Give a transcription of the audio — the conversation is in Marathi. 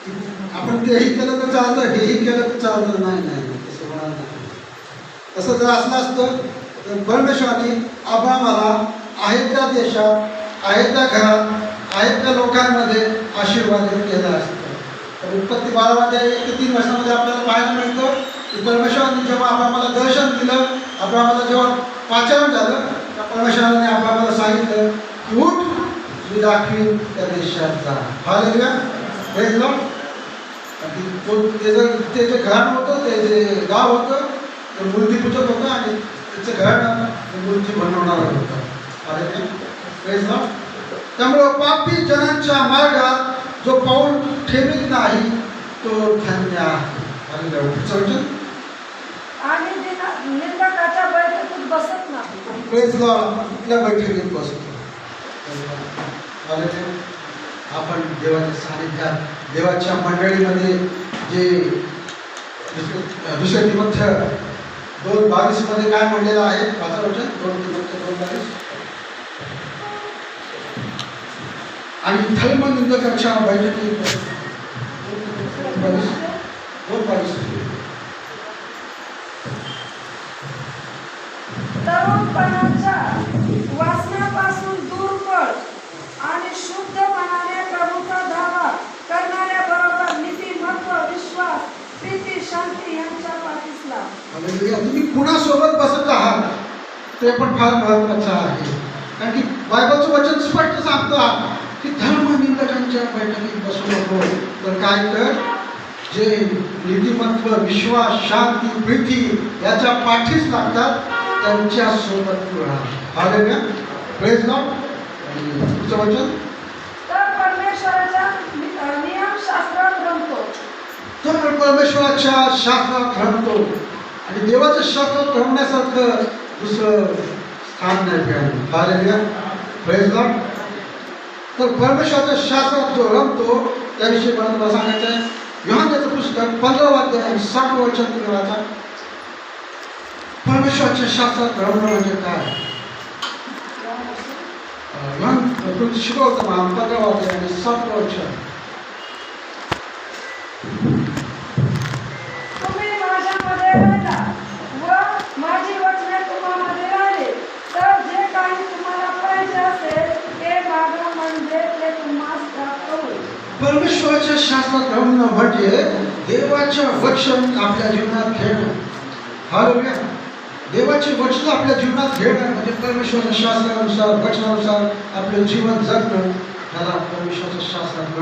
आपण तेही केलं तर चालतं हेही केलं तर चालतं नाही नाही तसं होणार नाही. तसं जर असलं असतं तर परमेश्वराने अब्रामाला आहे त्या देशात आहे त्या घरात आहे त्या लोकांमध्ये आशीर्वाद केला असतं. तर उत्पत्ती बारावाच्या एक ते तीन वर्षामध्ये आपल्याला पाहायला मिळतं की परमेश्वराने जेव्हा आम्हाला दर्शन दिलं अब्रामाला जेव्हा पाचारण झालं त्या परमेश्वराने अब्रामाला सांगितलं की उठ मी दाखवीन त्या देशात जा हा लिहिला आणि तो त्याचं ते जे घराणं होतं ते जे गाव होतं ते मूर्तीपूजक होतं आणि त्याचं घराणं ते मूर्ती बनवणार होतं अरे. त्यामुळं पापी जनांच्या मार्गात जो पाऊल ठेवीत नाही तो धन्य आहे. आणि निंदकाच्या बैठकीत बसत नाही the Lord. कुठल्या बैठकीत बसतो. आपण देवाच्या सानिध्यात देवाच्या मंडळीमध्ये जे दुसरे तिमथ्य दोन बावीसमध्ये काय म्हणलेलं आहे? वाचा वचन दोन तिमथ्य दोन बावीस. आणि धर्म निंदकाच्या बैठकीत बसतो. दोन बावीस दोन बावीस तरुणपणाच्या वासनापासून दूर पळ आणि शुद्धपणाने प्रभूचा धावा करणाऱ्या बरोबर नीतिमत्व विश्वास प्रीती शांती यांच्या पाठीस लाव हालेलुया. तुम्ही कुणासोबत बसत आहात ते पण फार महत्वाचं आहे. कारण की बायबलचं वचन स्पष्ट सांगतं की धर्मनिंदकांच्या बैठकीत बसू नको. तर काय कर जे नीतिमत्व विश्वास शांती प्रीती याच्या पाठीस लागतात त्यांच्यासोबत राहा हालेलुया. Praise God. आणि पुढचं वचन? तर परमेश्वराच्या नि- रमतो. तर परमेश्वराच्या शास्त्रात रमतो. आणि देवाचं शब्द रमण्यासारखं दुसरं स्थान नाही मिळालं तर परमेश्वराचा शास्त्रात जो रमतो त्याविषयी मला तुला सांगायचं आहे. योहान्याचं पुस्तक पंधरा वाद्य आणि साठ वर्षात तुम्ही वाचा. परमेश्वराच्या शास्त्रात रमणं म्हणजे काय? शिकवतो तुम्ही मला पंधरा वाद्य आणि साठ वर्ष परमेश्वराच्या शास्त्रात रमणं म्हणजे देवाच्या वचन आपल्या जीवनात घेणं हालेलुया देवाचे वचन आपल्या जीवनात घेणं म्हणजे परमेश्वराच्या शास्त्रानुसार वचनानुसार आपलं जीवन जगणं. त्याला परमेश्वराच्या शास्त्रात